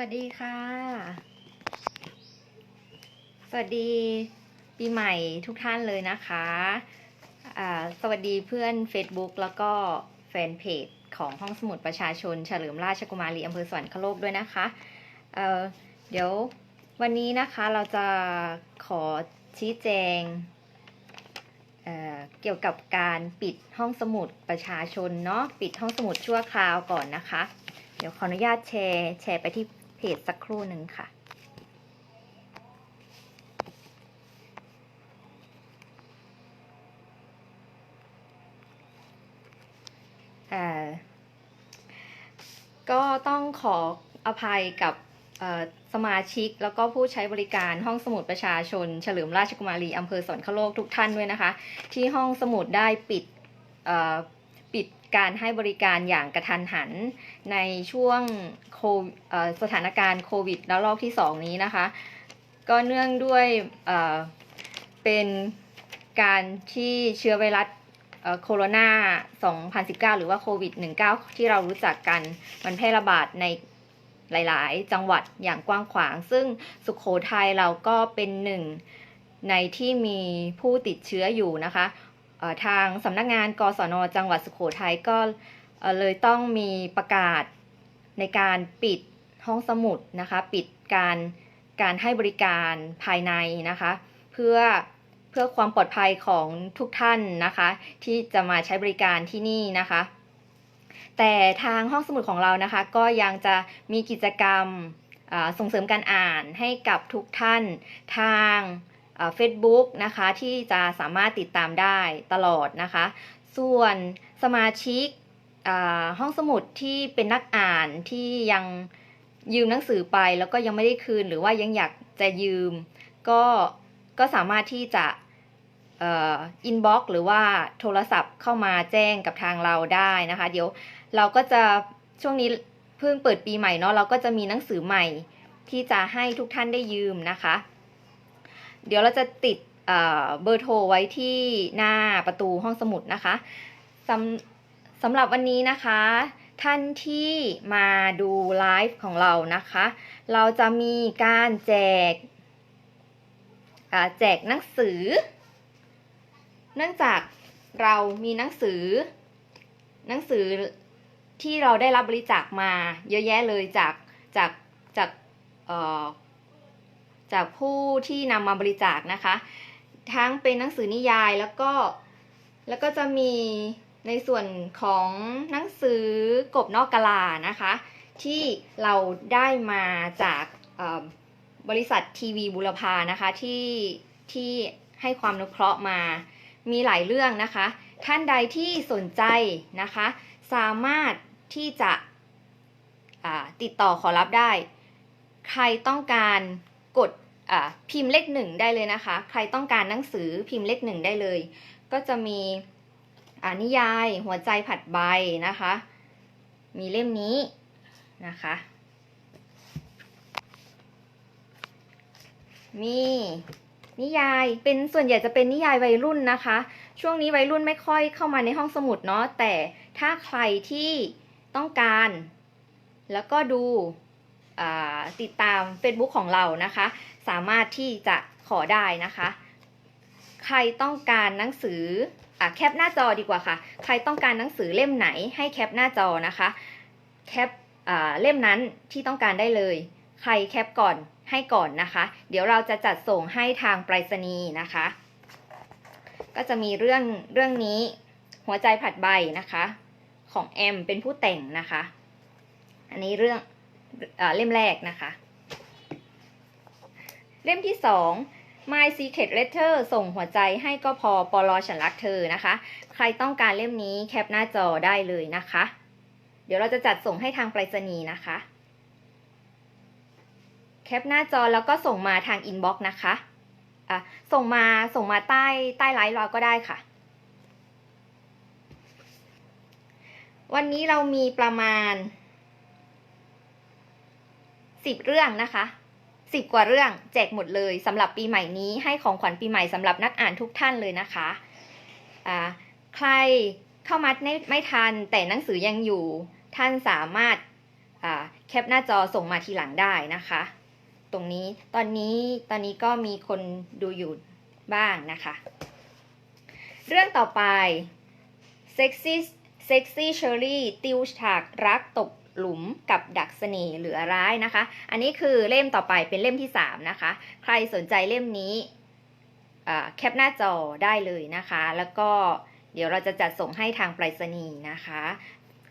วัสดีค่ะ สวัสดีปีใหม่ทุกท่านเลยนะคะ สวัสดีเพื่อน Facebook แล้วก็แฟนเพจของห้องสมุดประชาชน เฉลิมราชกุมารีอำเภอสวรรคโลกด้วยนะคะเเดี๋ยววันนี้นะคะเราจะขอชี้แจงเเกี่ยวกับการปิดห้องสมุดประชาชนเนาะปิดห้องสมุดชั่วคราวก่อนนะคะ เดี๋ยวขออนุญาตแชร์แชร์ไปที่ เพจสักครู่หนึ่งค่ะเอ่ก็ต้องขออภัยกับสมาชิกแล้วก็ผู้ใช้บริการห้องสมุดประชาชน เฉลิมราชกุมารีอำเภอสวรรคโลกทุกท่านด้วยนะคะ ที่ห้องสมุดได้ปิด ปิดการให้บริการอย่างกระทันหันในช่วงโคสถานการณ์โควิดระลอกที่ 2 นี้นะคะ ก็เนื่องด้วยเป็นการที่เชื้อไวรัสโคโรนา 2019 หรือว่าโควิด 19 ที่เรารู้จักกันมันแพร่ระบาดในหลาย ๆ จังหวัดอย่างกว้างขวาง ซึ่งสุขโขทัยเราก็เป็นหนึ่งในที่มีผู้ติดเชื้ออยู่นะคะ ทางสำนักงานกศนจังหวัดสุขโขทัยก็เลยต้องมีประกาศในการปิดห้องสมุดนะคะ ปิดการการให้บริการภายในนะคะ เพื่อเพื่อความปลอดภัยของทุกท่านนะคะ ที่จะมาใช้บริการที่นี่นะคะ แต่ทางห้องสมุดของเรานะคะ ก็ยังจะมีกิจกรรมส่งเสริมการอ่านให้กับทุกท่านทาง เฟซบุ๊กนะคะที่จะสามารถติดตามได้ตลอดนะคะ ส่วนสมาชิกห้องสมุดที่เป็นนักอ่านที่ยังยืมหนังสือไปแล้วก็ยังไม่ได้คืนหรือว่ายังอยากจะยืม ก็ก็สามารถที่จะอินบ็อกหรือว่าโทรศัพท์เข้ามาแจ้งกับทางเราได้นะคะ เดี๋ยวเราก็จะช่วงนี้เพิ่งเปิดปีใหม่เนาะเราก็จะมีหนังสือใหม่ที่จะให้ทุกท่านได้ยืมนะคะ เดี๋ยวเราจะติดเบอร์โทรไว้ที่หน้าประตูห้องสมุดนะคะสำสำหรับวันนี้นะคะ ท่านที่มาดูไลฟ์ของเรานะคะ เราจะมีการแจกแจกหนังสือ เนื่องจากเรามีหนังสือ หนังสือที่เราได้รับบริจาคมาเยอะแยะเลยจากจากจาก จากผู้ที่นำมาบริจาคนะคะ ทั้งเป็นหนังสือนิยายแล้วก็แล้วก็จะมีในส่วนของหนังสือกบนอกกลานะคะ ที่เราได้มาจากบริษัททีวีบุรพานะคะที่ที่ให้ความนุเคราะห์มามีหลายเรื่องนะคะ ท่านใดที่สนใจนะคะ สามารถที่จะติดต่อขอรับได้ ใครต้องการ กดพิมพ์เลขหนึ่งได้เลยนะคะ ใครต้องการหนังสือพิมพ์เลขหนึ่งได้เลย ก็จะมีนิยายหัวใจผัดใบนะคะ มีเล่มนี้นะคะ มีนิยายเป็นส่วนใหญ่จะเป็นนิยายวัยรุ่นนะคะ ช่วงนี้วัยรุ่นไม่ค่อยเข้ามาในห้องสมุดเนาะแต่ถ้าใครที่ต้องการ แล้วก็ดู ติดตาม Facebook ของเรานะคะ สามารถที่จะขอได้นะคะ ใครต้องการหนังสืออะแคปหน้าจอดีกว่าค่ะ ใครต้องการหนังสือเล่มไหนให้แคปหน้าจอนะคะ แคปเล่มนั้นที่ต้องการได้เลย ใครแคปก่อนให้ก่อนนะคะ เดี๋ยวเราจะจัดส่งให้ทางไปรษณีย์นะคะ ก็จะมีเรื่องเรื่องนี้หัวใจผัดใบนะคะ ของแอมเป็นผู้แต่งนะคะ อันนี้เรื่อง เล่มแรกนะคะ เล่มที่สอง My Secret Letter ส่งหัวใจให้ก็พอปลอฉันรักเธอนะคะ ใครต้องการเล่มนี้แคปหน้าจอได้เลยนะคะ เดี๋ยวเราจะจัดส่งให้ทางไปรษณีย์นะคะ แคปหน้าจอแล้วก็ส่งมาทางอินบ็อกซ์นะคะอะส่งมาส่งมาใต้ใต้ไลฟ์เราก็ได้ค่ะ วันนี้เรามีประมาณ สิบเรื่องนะคะสิบกว่าเรื่องแจกหมดเลยสำหรับปีใหม่นี้ให้ของขวัญปีใหม่สำหรับนักอ่านทุกท่านเลยนะคะใครเข้ามาไม่ไม่ทันแต่หนังสือยังอยู่ท่านสามารถแคปหน้าจอส่งมาทีหลังได้นะคะ ตรงนี้ตอนนี้ตอนนี้ก็มีคนดูอยู่บ้างนะคะ เรื่องต่อไป Sexy Sexy Cherry ติวฉากรักตก หลุมกับดักเสน่ห์เหลือร้ายนะคะ อันนี้คือเล่มต่อไปเป็นเล่มที่ 3 นะคะ ใครสนใจเล่มนี้แคปหน้าจอได้เลยนะคะ แล้วก็เดี๋ยวเราจะจัดส่งให้ทางไปรษณีย์นะคะ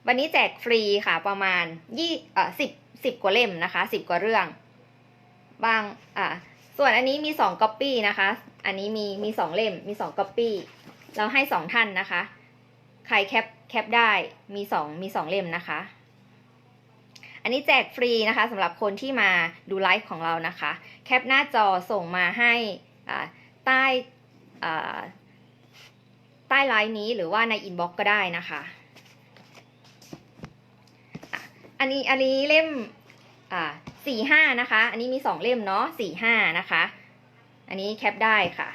วันนี้แจกฟรีค่ะประมาณยี่เอ่อสิบสิบกว่าเล่มนะคะสิบกว่าเรื่อง บางอ่าส่วนอันนี้มีสองก๊อปปี้นะคะ อันนี้มีมีสองเล่มมีสองก๊อปปี้เราให้สองท่านนะคะ ใครแคปแคปได้มีสองมีสองเล่มนะคะ อันนี้แจกฟรีนะคะสำหรับคนที่มาดูไลฟ์ของเรานะคะ แคปหน้าจอส่งมาให้ใต้ใต้ไลฟ์นี้หรือว่าในอินบ็อกก็ได้นะคะ อันนี้อันนี้เล่มสี่ห้านะคะ อันนี้มีสองเล่มเนาะสี่ห้านะคะ อันนี้แคปได้ค่ะ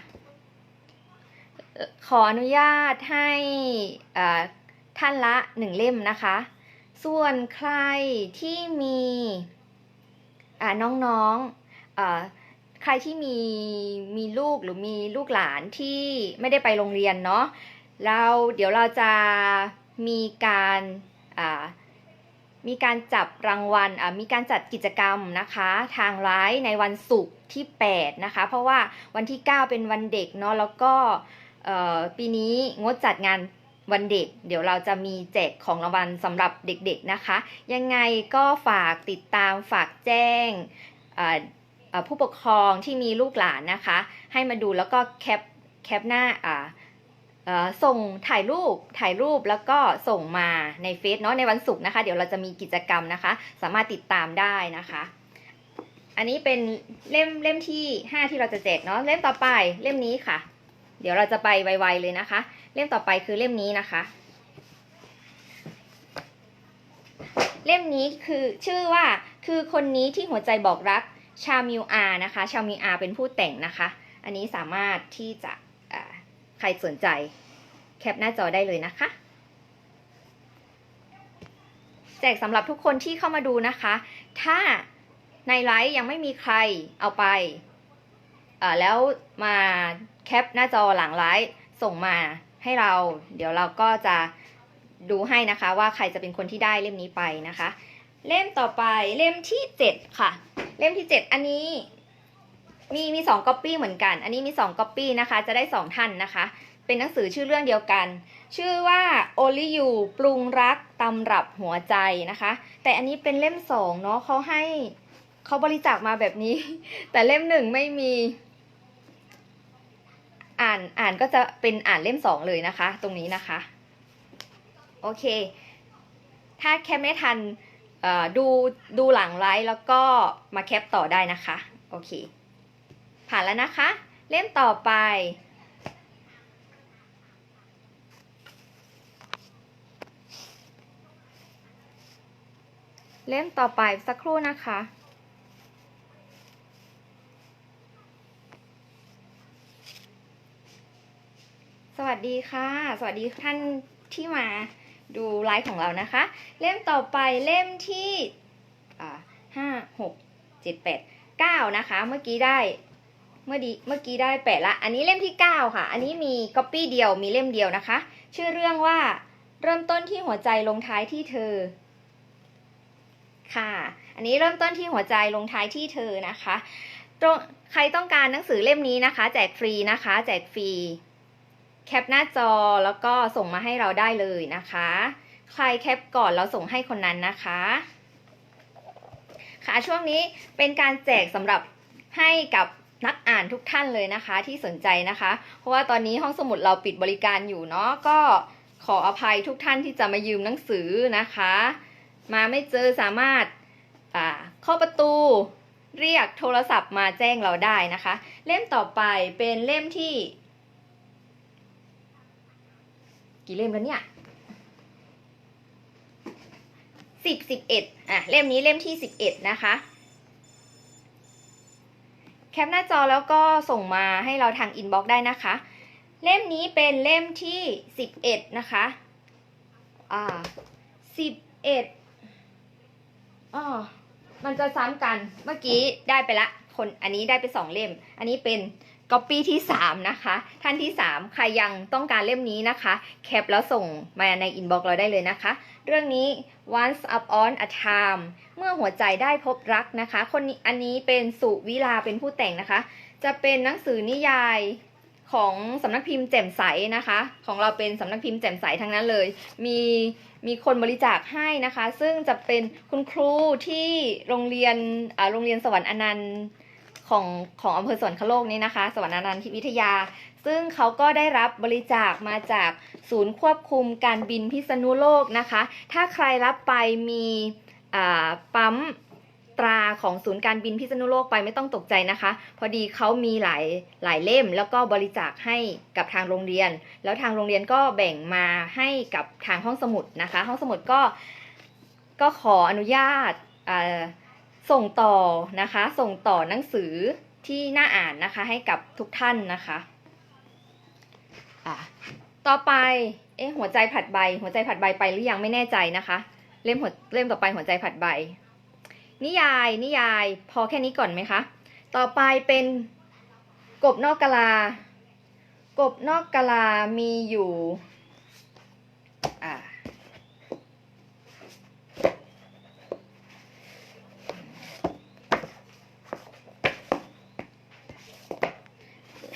ขออนุญาตให้ท่านละหนึ่งเล่มนะคะ ส่วนใครที่มีอ่าน้องๆอ่าใครที่มีมีลูกหรือมีลูกหลานที่ไม่ได้ไปโรงเรียนเนาะเราเดี๋ยวเราจะมีการมีการจับรางวัลมีการจัดกิจกรรมนะคะ ทางไลฟ์ในวันศุกร์ที่ 8 นะคะ เพราะว่าวันที่ 9 เป็นวันเด็กเนาะแล้วก็ปีนี้งดจัดงาน วันเด็ก เดี๋ยวเราจะมีแจกของรางวัลสำหรับเด็กๆนะคะ ยังไงก็ฝากติดตามฝากแจ้งผู้ปกครองที่มีลูกหลานนะคะ ให้มาดูแล้วก็แคปแคปหน้าส่งถ่ายรูปถ่ายรูปแล้วก็ส่งมาในเฟซเนาะในวันศุกร์นะคะ เดี๋ยวเราจะมีกิจกรรมนะคะ สามารถติดตามได้นะคะ อันนี้เป็นเล่มเล่มที่ 5 ที่เราจะแจกเนาะเล่มต่อไปเล่มนี้ค่ะ เดี๋ยวเราจะไปไวๆเลยนะคะ เล่มต่อไปคือเล่มนี้นะคะ เล่มนี้คือชื่อว่าคือคนนี้ที่หัวใจบอกรักชามิวอานะคะ ชามิวอาเป็นผู้แต่งนะคะ อันนี้สามารถที่จะใครสนใจแคปหน้าจอได้เลยนะคะ แจกสำหรับทุกคนที่เข้ามาดูนะคะ ถ้าในไลฟ์ยังไม่มีใครเอาไป แล้วมาแคปหน้าจอหลังไลฟ์ส่งมาให้เรา เดี๋ยวเราก็จะดูให้นะคะว่าใครจะเป็นคนที่ได้เล่มนี้ไปนะคะ เล่มต่อไปเล่มที่ 7 ค่ะ เล่มที่ 7 อันนี้มีมีสองก๊อปปี้เหมือนกัน อันนี้มี2ก๊อปปี้นะคะ จะได้2ท่านนะคะ เป็นหนังสือชื่อเรื่องเดียวกัน ชื่อว่า o l y You ปรุงรักตำรับหัวใจนะคะ แต่อันนี้เป็นเล่มสองเนาะเขาให้เขาบริจาคมาแบบนี้ แต่เล่มหนึ่งไม่มี อ่านอ่านก็จะเป็นอ่านเล่มสองเลยนะคะ ตรงนี้นะคะ โอเค ถ้าแคปไม่ทันดูดูหลังไลฟ์แล้วก็มาแคปต่อได้นะคะ โอเค ผ่านแล้วนะคะ เล่มต่อไปเล่มต่อไปสักครู่นะคะ วัสดีค่ะ สวัสดีท่านที่มาดูไลฟ์ของเรานะคะ เล่มต่อไปเล่มที่ห้าหกเจ็ดแปดเก้านะคะ เมื่อกี้ได้เมื่อดีเมื่อกี้ได้แปดละ อันนี้เล่มที่เก้าค่ะ อันนี้มีก๊อปปี้เดียวมีเล่มเดียวนะคะ ชื่อเรื่องว่าเริ่มต้นที่หัวใจลงท้ายที่เธอ ค่ะ อันนี้เริ่มต้นที่หัวใจลงท้ายที่เธอนะคะตรงใครต้องการหนังสือเล่มนี้นะคะ แจกฟรีนะคะ แจกฟรี แคปหน้าจอแล้วก็ส่งมาให้เราได้เลยนะคะ ใครแคปก่อนเราส่งให้คนนั้นนะคะ ค่ะช่วงนี้เป็นการแจกสำหรับให้กับนักอ่านทุกท่านเลยนะคะที่สนใจนะคะ เพราะว่าตอนนี้ห้องสมุดเราปิดบริการอยู่เนาะก็ขออภัยทุกท่านที่จะมายืมหนังสือนะคะ มาไม่เจอสามารถอ่าเข้าประตูเรียกโทรศัพท์มาแจ้งเราได้นะคะ เล่มต่อไปเป็นเล่มที่ กี่เล่มแล้วเนี่ยสิบสิบเอ็ดอะเล่มนี้เล่มที่สิบเอ็ดนะคะ แคปหน้าจอแล้วก็ส่งมาให้เราทางอินบ็อกซ์ได้นะคะ เล่มนี้เป็นเล่มที่สิบเอ็ดนะคะอ่าสิบเอ็ดอ๋อมันจะซ้ำกันเมื่อกี้ได้ไปละ คนอันนี้ได้ไปสองเล่ม อันนี้เป็น ก๊อปปี้ที่ 3 นะคะ ท่านที่ 3 ใครยังต้องการเล่มนี้นะคะ แคปแล้วส่งมาในอินบ็อกซ์เราได้เลยนะคะ เรื่องนี้ once upon a time เมื่อหัวใจได้พบรักนะคะ คนนี้อันนี้เป็นสุวิลาเป็นผู้แต่งนะคะ จะเป็นหนังสือนิยายของสำนักพิมพ์แจ่มใสนะคะ ของเราเป็นสำนักพิมพ์แจ่มใสทั้งนั้นเลย มีมีคนบริจาคให้นะคะ ซึ่งจะเป็นคุณครูที่โรงเรียนโรงเรียนสวรรค์อนันต์ ของของอำเภอสวรรคโลกนี้นะคะสวรรค์นันต์วิทยา ซึ่งเขาก็ได้รับบริจาคมาจากศูนย์ควบคุมการบินพิษณุโลกนะคะ ถ้าใครรับไปมีปั๊มตราของศูนย์การบินพิษณุโลกไปไม่ต้องตกใจนะคะ พอดีเขามีหลายหลายเล่ม แล้วก็บริจาคให้กับทางโรงเรียน แล้วทางโรงเรียนก็แบ่งมาให้กับทางห้องสมุดนะคะ ห้องสมุดก็ก็ขออนุญาตอ ส่งต่อนะคะ ส่งต่อหนังสือที่น่าอ่านนะคะให้กับทุกท่านนะคะอะต่อไป เอ๊ะหัวใจผัดใบ หัวใจผัดใบไปหรือยังไม่แน่ใจนะคะ เล่มหัวเล่มต่อไปหัวใจผัดใบ นิยาย นิยาย พอแค่นี้ก่อนไหมคะ ต่อไปเป็นกบนอกกะลา กบนอกกะลามีอยู่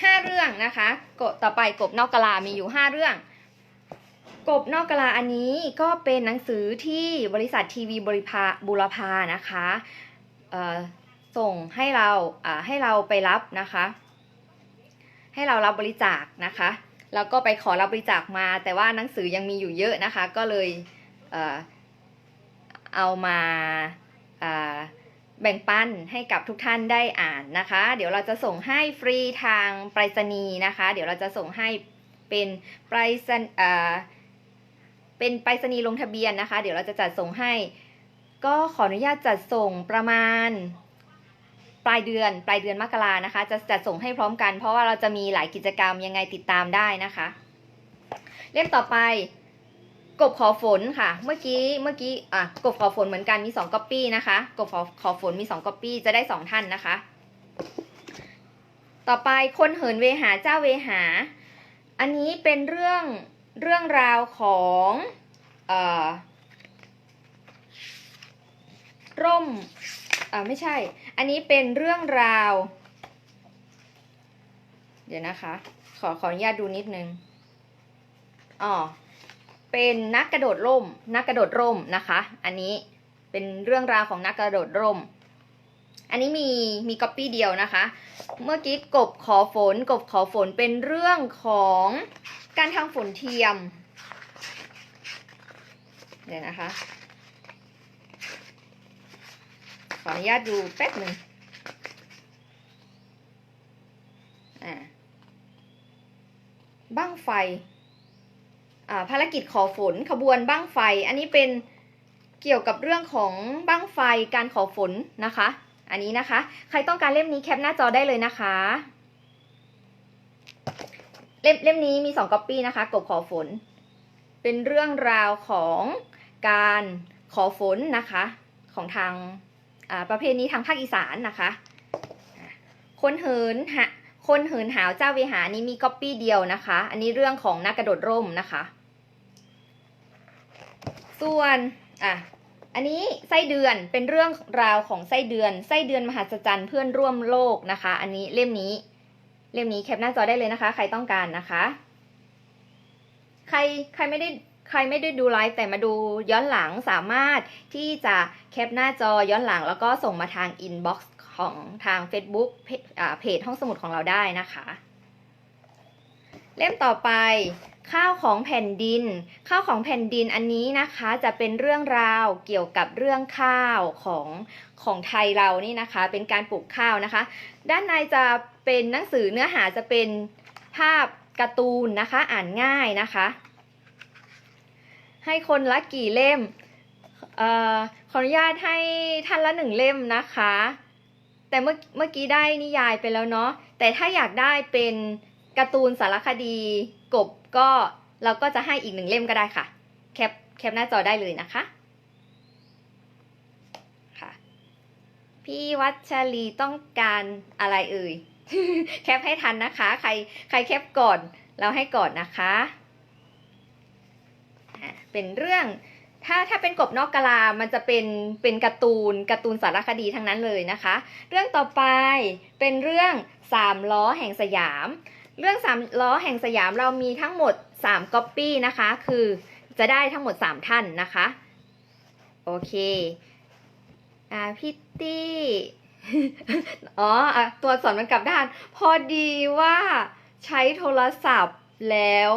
ห้าเรื่องนะคะกบต่อไปกบนอกกะลามีอยู่ห้าเรื่อง กบนอกกะลาอันนี้ก็เป็นหนังสือที่บริษัททีวีบริพาบุรพานะคะส่งให้เราให้เราไปรับนะคะ ให้เรารับบริจาคนะคะแล้วก็ไปขอรับบริจาคมา แต่ว่าหนังสือยังมีอยู่เยอะนะคะ ก็เลยเอเอามาอา แบ่งปันให้กับทุกท่านได้อ่านนะคะ เดี๋ยวเราจะส่งให้ฟรีทางไปรษณีย์นะคะ เดี๋ยวเราจะส่งให้เป็นไปรษณีย์อ่าเป็นไปรษณีย์ลงทะเบียนนะคะ เดี๋ยวเราจะจัดส่งให้ ก็ขออนุญาตจัดส่งประมาณปลายเดือนปลายเดือนมกรานะคะ จะจัดส่งให้พร้อมกัน เพราะว่าเราจะมีหลายกิจกรรมยังไงติดตามได้นะคะ เล่มต่อไป กบขอฝนค่ะ เมื่อกี้เมื่อกี้อะกบขอฝนเหมือนกันมี2ก๊อปปี้นะคะ กบขอขอฝนมี2ก๊อปปี้จะได้สองท่านนะคะ ต่อไปคนเหินเวหาเจ้าเวหา อันนี้เป็นเรื่องเรื่องราวของเอ่อร่มอ่าไม่ใช่ อันนี้เป็นเรื่องราว เดี๋ยวนะคะ ขอขออนุญาตดูนิดนึงอ๋อ เป็นนักกระโดดร่ม นักกระโดดร่มนะคะ อันนี้เป็นเรื่องราวของนักกระโดดร่ม อันนี้มีมีก๊อปปี้เดียวนะคะ เมื่อกี้กบขอฝน กบขอฝนเป็นเรื่องของการทำฝนเทียม เดี๋ยวนะคะ ขออนุญาตดูแป๊บหนึ่งอ่าบ้างไฟ ภารกิจขอฝนขบวนบ้างไฟ อันนี้เป็นเกี่ยวกับเรื่องของบ้างไฟการขอฝนนะคะ อันนี้นะคะ ใครต้องการเล่มนี้แคปหน้าจอได้เลยนะคะ เล่มเล่มนี้มีสองก๊อปปี้นะคะกบขอฝน เป็นเรื่องราวของการขอฝนนะคะของทางประเพณีทางภาคอีสานนะคะอะคนเหินหะ คนเหินหาวเจ้าเวหานี้มีก๊อปปี้เดียวนะคะ อันนี้เรื่องของนักกระโดดร่มนะคะ ส่วนอะอันนี้ไส้เดือนเป็นเรื่องราวของไส้เดือน ไส้เดือนมหัศจรรย์เพื่อนร่วมโลกนะคะ อันนี้เล่มนี้เล่มนี้แคปหน้าจอได้เลยนะคะ ใครต้องการนะคะ ใครใครไม่ได้ใครไม่ได้ดูไลฟ์แต่มาดูย้อนหลังสามารถที่จะแคปหน้าจอย้อนหลังแล้วก็ส่งมาทางอินบ็อกซ์ ของทาง Facebook เพจห้องสมุดของเราได้นะคะ เล่มต่อไปข้าวของแผ่นดิน ข้าวของแผ่นดินอันนี้นะคะจะเป็นเรื่องราวเกี่ยวกับเรื่องข้าวของของไทยเรานี่นะคะ เป็นการปลูกข้าวนะคะ ด้านในจะเป็นหนังสือเนื้อหาจะเป็นภาพการ์ตูนนะคะ อ่านง่ายนะคะ ให้คนละกี่เล่มออขออนุญาตให้ท่านละหนึ่งเล่มนะคะ แต่เมื่อเมื่อกี้ได้นิยายไปแล้วเนาะแต่ถ้าอยากได้เป็นการ์ตูนสารคดีกบก็เราก็จะให้อีกหนึ่งเล่มก็ได้ค่ะ แคปแคปหน้าจอได้เลยนะคะพี่วัชรีต้องการอะไรเอ่ย แคปให้ทันนะคะ ใครใครแคปก่อน เราให้ก่อนนะคะ เป็นเรื่อง ถ้าถ้าเป็นกบนอกกะลา มันจะเป็นเป็นการ์ตูนการ์ตูนสารคดีทั้งนั้นเลยนะคะ เรื่องต่อไปเป็นเรื่องสามล้อแห่งสยาม เรื่องสามล้อแห่งสยามเรามีทั้งหมด3ก๊อปปี้นะคะ คือจะได้ทั้งหมด 3 ท่านนะคะ โอเค อ่าพี่ตี้อ๋ออตัวอักษรมันกลับด้าน พอดีว่าใช้โทรศัพท์แล้ว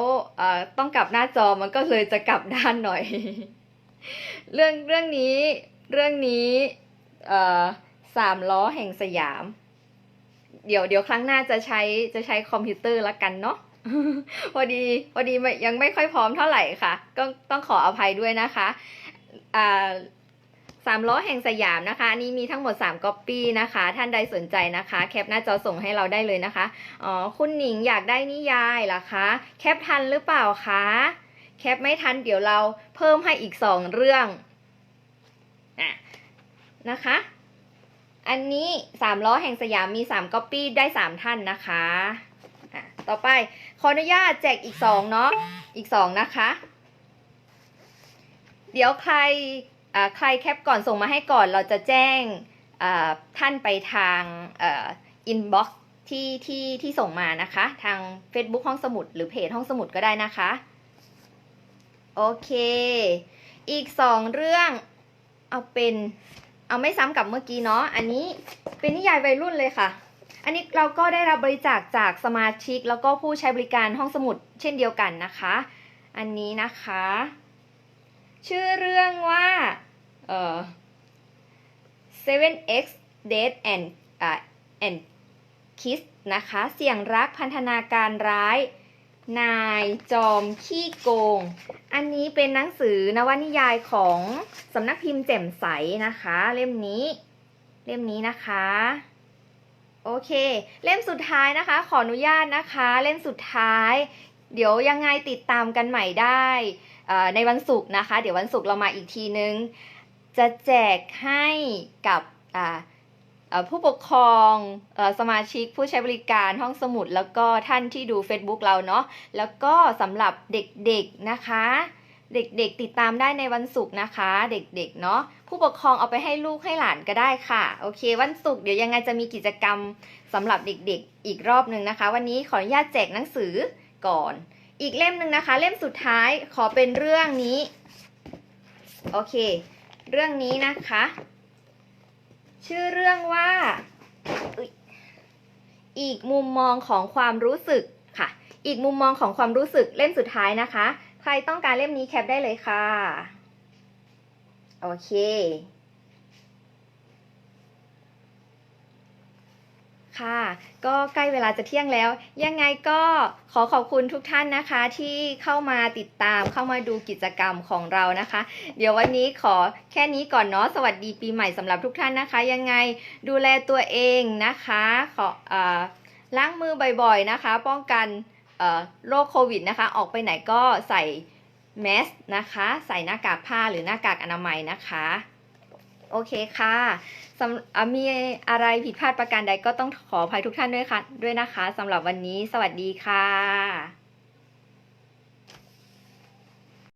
ต้องกลับหน้าจอมันก็เลยจะกลับด้านหน่อย เรื่องเรื่องนี้เรื่องนี้เอ่อสามล้อแห่งสยาม เดี๋ยวเดี๋ยวครั้งหน้าจะใช้จะใช้คอมพิวเตอร์ละกันเนาะพอดีพอดียังไม่ค่อยพร้อมเท่าไหร่ค่ะ ก็ต้องขออภัยด้วยนะคะอ่าสามล้อแห่งสยามนะคะ อันนี้มีทั้งหมด3ก๊อปปี้นะคะ ท่านใดสนใจนะคะ แคปหน้าจอส่งให้เราได้เลยนะคะ อ๋อ คุณหนิงอยากได้นิยายเหรอคะ แคปทันหรือเปล่าคะ แคปไม่ทันเดี๋ยวเราเพิ่มให้อีก2เรื่องอะนะคะ อันนี้3ล้อแห่งสยามมี3ก๊อปปี้ได้3ท่านนะคะอะต่อไปขออนุญาตแจกอีก2เนาะอีก2นะคะ เดี๋ยวใครอ่าใครแคปก่อนส่งมาให้ก่อนเราจะแจ้งอ่าท่านไปทางอินบ็อกซ์ที่ที่ที่ส่งมานะคะ ทาง Facebook ห้องสมุดหรือเพจห้องสมุดก็ได้นะคะ โอเค อีกสองเรื่องเอาเป็นเอาไม่ซ้ำกับเมื่อกี้เนาะ อันนี้เป็นนิยายวัยรุ่นเลยค่ะ อันนี้เราก็ได้รับบริจาคจากสมาชิก แล้วก็ผู้ใช้บริการห้องสมุดเช่นเดียวกันนะคะ อันนี้นะคะ ชื่อเรื่องว่าเอ่อ 7x Date and อ่า and Kiss นะคะ เสี่ยงรักพันธนาการร้าย นายจอมขี้โกง อันนี้เป็นหนังสือนวนิยายของสำนักพิมพ์แจ่มใสนะคะ เล่มนี้ เล่มนี้นะคะ โอเค เล่มสุดท้ายนะคะ ขออนุญาตนะคะ เล่มสุดท้าย เดี๋ยวยังไงติดตามกันใหม่ได้ในวันศุกร์นะคะ เดี๋ยววันศุกร์เรามาอีกทีนึง จะแจกให้กับอ่า ผู้ปกครองอสมาชิกผู้ใช้บริการห้องสมุด แล้วก็ท่านที่ดู Facebook เราเนาะแล้วก็สำหรับเด็กๆนะคะ เด็กๆติดตามได้ในวันศุกร์นะคะ เด็กๆเนาะผู้ปกครองเอาไปให้ลูกให้หลานก็ได้ค่ะ โอเค วันศุกร์เดี๋ยวยังไงจะมีกิจกรรมสำหรับเด็กๆอีกรอบหนึ่งนะคะ วันนี้ขออนุญาตแจกหนังสือก่อน อีกเล่มหนึ่งนะคะ เล่มสุดท้ายขอเป็นเรื่องนี้ โอเค เรื่องนี้นะคะ ชื่อเรื่องว่า อีกมุมมองของความรู้สึกค่ะ อีกมุมมองของความรู้สึกเล่มสุดท้ายนะคะ ใครต้องการเล่มนี้แคปได้เลยค่ะ โอเค ค่ะ ก็ใกล้เวลาจะเที่ยงแล้ว ยังไงก็ขอขอบคุณทุกท่านนะคะที่เข้ามาติดตามเข้ามาดูกิจกรรมของเรานะคะ เดี๋ยววันนี้ขอแค่นี้ก่อนเนาะสวัสดีปีใหม่สำหรับทุกท่านนะคะ ยังไงดูแลตัวเองนะคะขออล้างมือบ่อยๆนะคะ ป้องกันโรคโควิดนะคะ ออกไปไหนก็ใส่แมสนะคะ ใส่หน้ากากผ้าหรือหน้ากากอนามัยนะคะ โอเคค่ะสำมีอะไรผิดพลาดประการใดก็ต้องขออภัยทุกท่านด้วยค่ะ ด้วยนะคะสำหรับวันนี้ สวัสดีค่ะ